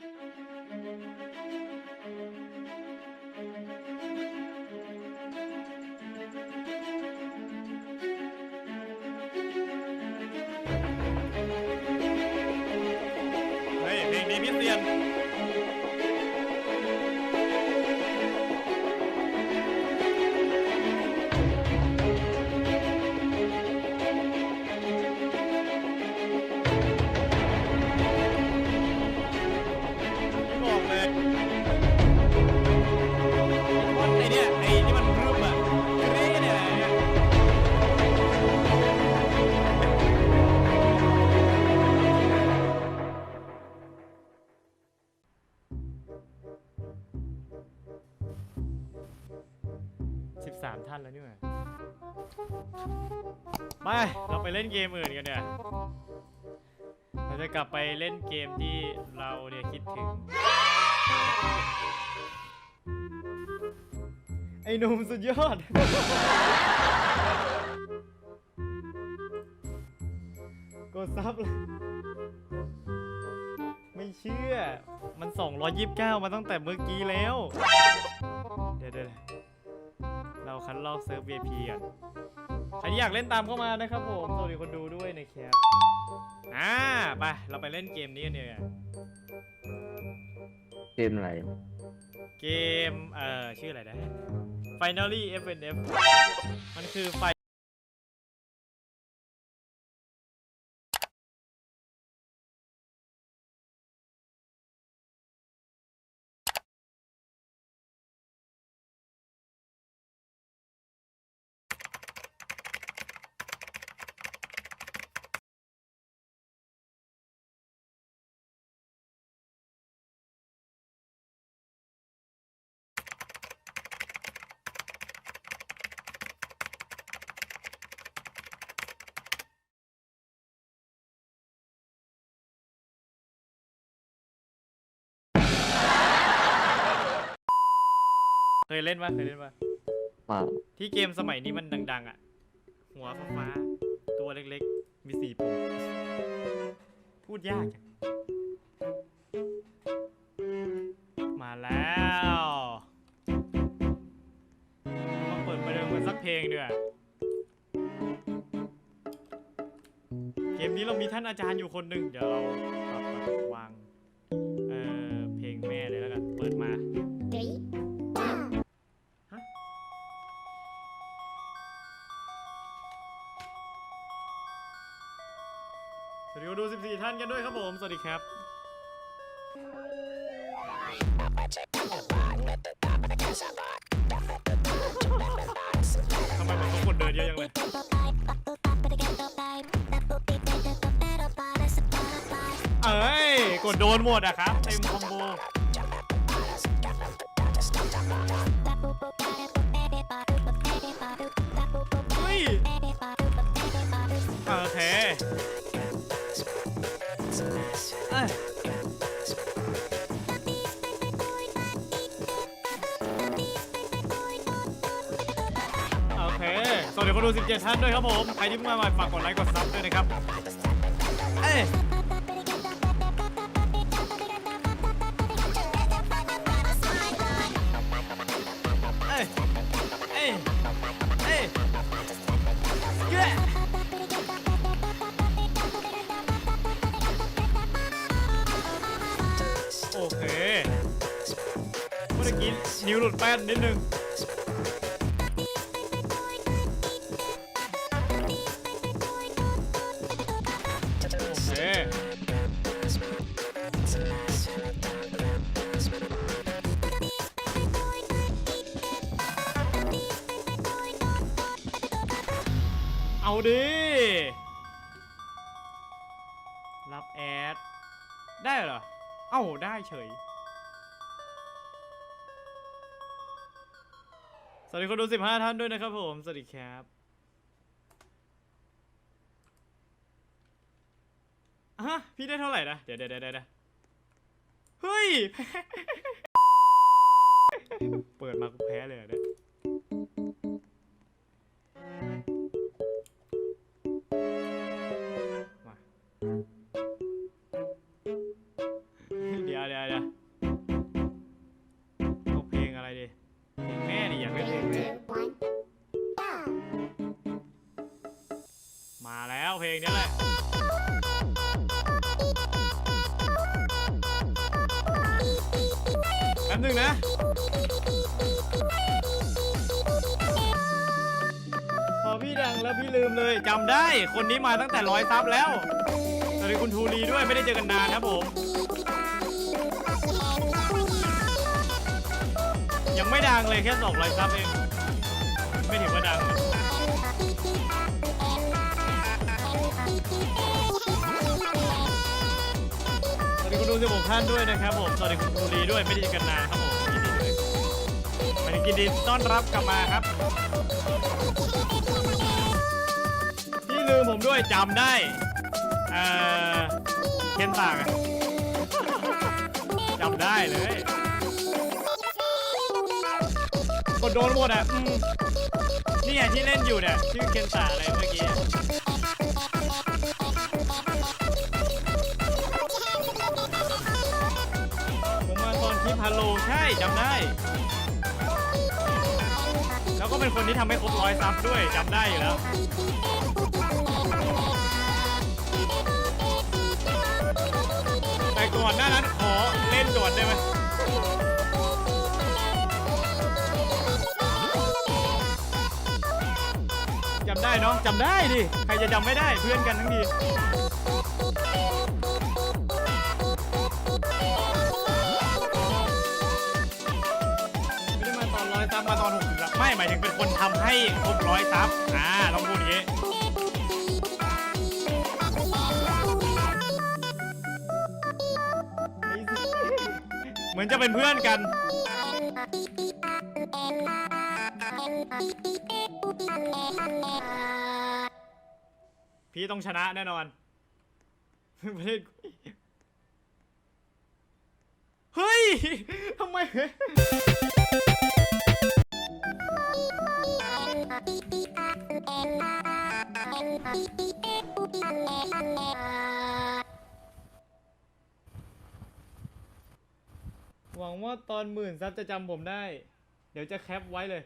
เฮ้ยเท่านแล้วนี่หว่าไปเราไปเล่นเกมอื่นกันเนี่ยเราจะกลับไปเล่นเกมที่เราเนี่ยคิดถึง ไอ้หนุ่มสุดยอด กดซับเลยไม่เชื่อ มัน 229 มาตั้งแต่เมื่อกี้แล้ว เดี๋ยวเดี๋ยว เราคัดลอกเซิร์ฟ VIP กันใครที่อยากเล่นตามเข้ามานะครับผมสวัสดีคนดูด้วยนะครับอ่าไปเราไปเล่นเกมนี้กันเนี่ยเกมอะไรเกม เอ่อ ชื่ออะไรนะ Finally FNF มันคือไฟ เคยเล่นปะเคยเล่นปะมาที่เกมสมัยนี้มันดัง ๆ อะ หัวฟ้าๆตัวเล็กๆ มีสี่ปุ่มพูดยากจังมาแล้วมาเปิดประเดิมกันสักเพลงด้วยเกมนี้เรามีท่านอาจารย์อยู่คนหนึ่งเดี๋ยวเรา สวัสดีคนดู 14 ท่านกันด้วยครับผม สวัสดีครับ ทำไมมันต้องกดเดินเยอะจังเลย เอ้ย กดโดนหมดอะครับ เต็มคอมโบ วัสดีคนดู 17 ท่านด้วยครับผม ใครที่เพิ่งมาใหม่ฝากกดไลค์ กดซับด้วยนะครับ เอ้ยเอ้ยเอ้ยเอ้ยเย้โอเค เมื่อกี้นิ้วหลุดแป้นนิดนึง เอาดิ รับแอด ได้เหรอ เอ้าได้เฉย สวัสดีคนดู 15 ท่านด้วยนะครับผม สวัสดีครับ ฮะ พี่ได้เท่าไหร่นะ เดี๋ยวเดี๋ยวเดี๋ยวเดี๋ยวเฮ้ยแพ้เปิดมากูแพ้เลยอเนี่ย แล้วเพลงนี้แหละแป๊บหนึงนะ พอพี่ดังแล้วพี่ลืมเลยจำได้ คนนี้มาตั้งแต่ร้อยซับแล้ว สวัสดีคุณทูรีด้วยไม่ได้เจอกันนานครับผม ยังไม่ดังเลยแค่สองร้อยซับเอง 16ท่านด้วยนะครับผมสวัสดีคุณภูรีด้วยไม่ดีกันนานครับผมยินดีด้วยมันกินดีต้อนรับกลับมาครับที่ลืมผมด้วยจำได้เออเคนต่างจำได้เลยกดโดนหมดอะนี่ไงที่เล่นอยู่เนี่ยชื่อเคนต่าอะไรเมื่อกี้ ตอนคลิปฮัลโลใช่จำได้ แล้วก็เป็นคนที่ทำให้ครบร้อยซับด้วยจำได้อยู่แล้ว แต่ก่อนหน้านั้นขอเล่นก่อนได้ไหมจำได้น้องจำได้ดิ ใครจะจำไม่ได้เพื่อนกันทั้งที มาตอนหกสิบซับไม่หมายถึงเป็นคนทำให้ครบร้อยซับอ่าต้องพูดอย่างนี้เหมือนจะเป็นเพื่อนกัน พี่ต้องชนะแน่นอนไม่ได้เฮ้ยทำไม หวังว่าตอนหมื่นซับจะจำผมได้ เดี๋ยวจะแคปไว้เลย